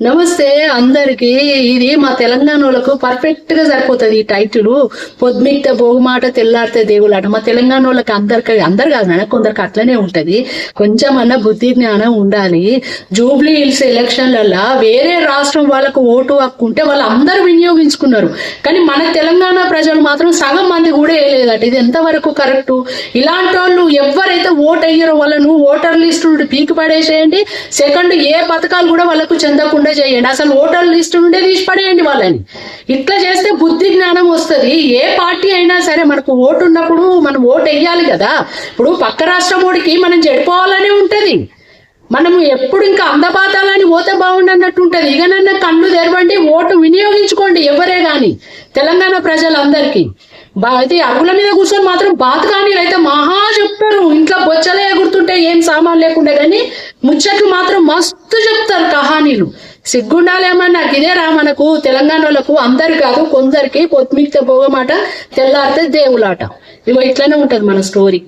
నమస్తే అందరికి. ఇది మా తెలంగాణలకు పర్ఫెక్ట్గా సరిపోతుంది ఈ టైటిల్ పొద్దుమిక్త బోగుమాట తెల్లారితే దేవులాట. మా తెలంగాణ వాళ్ళకి అందరికి అందరు కాదు నాన్న కొందరికి అట్లనే ఉంటది. కొంచెం అన్న బుద్ధి జ్ఞానం ఉండాలి. జూబ్లీ హిల్స్ ఎలక్షన్లలో వేరే రాష్ట్రం వాళ్ళకు ఓటు హక్కుంటే వాళ్ళు అందరూ వినియోగించుకున్నారు. కానీ మన తెలంగాణ ప్రజలు మాత్రం సగం మంది కూడా వేయలేదట. ఇది ఎంతవరకు కరెక్ట్ ఇలాంటి వాళ్ళు ఎవరైతే ఓట్ అయ్యారో వాళ్ళను ఓటర్ లిస్ట్ నుండి పీకి పడేసేయండి. సెకండ్ ఏ పథకాలు కూడా వాళ్ళకు చెందకుండా చేయండి. అసలు ఓటర్ లిస్ట్ నుండే తీసి పడేయండి వాళ్ళని. ఇట్లా చేస్తే బుద్ధి జ్ఞానం వస్తుంది. ఏ పార్టీ అయినా సరే మనకు ఓటు ఉన్నప్పుడు మనం ఓటు వేయాలి కదా. ఇప్పుడు పక్క రాష్ట్రం ఓడికి మనం చెడిపోవాలనే ఉంటుంది. మనము ఎప్పుడు ఇంకా అందపాతాలని పోతే బాగుండు అన్నట్టు ఉంటుంది ఇకనన్నా కళ్ళు తెరవండి ఓటు వినియోగించుకోండి ఎవరే కానీ తెలంగాణ ప్రజలందరికీ. అయితే అరుగుల మీద కూర్చొని మాత్రం బాతకాని అయితే మహా చెప్తారు ఇంట్లో బొచ్చలే ఎగురుతుంటే ఏం సామాన్ లేకుండా కానీ ముచ్చట్లు మాత్రం మస్తు చెప్తారు కహానీలు. సిగ్గుండాలేమన్నా ఇదే రా మనకు తెలంగాణ అందరు కాదు కొందరికి పొత్మిక్త పోగమాట తెల్లారితే దేవులాట. ఇవో ఇట్లనే ఉంటది మన స్టోరీ.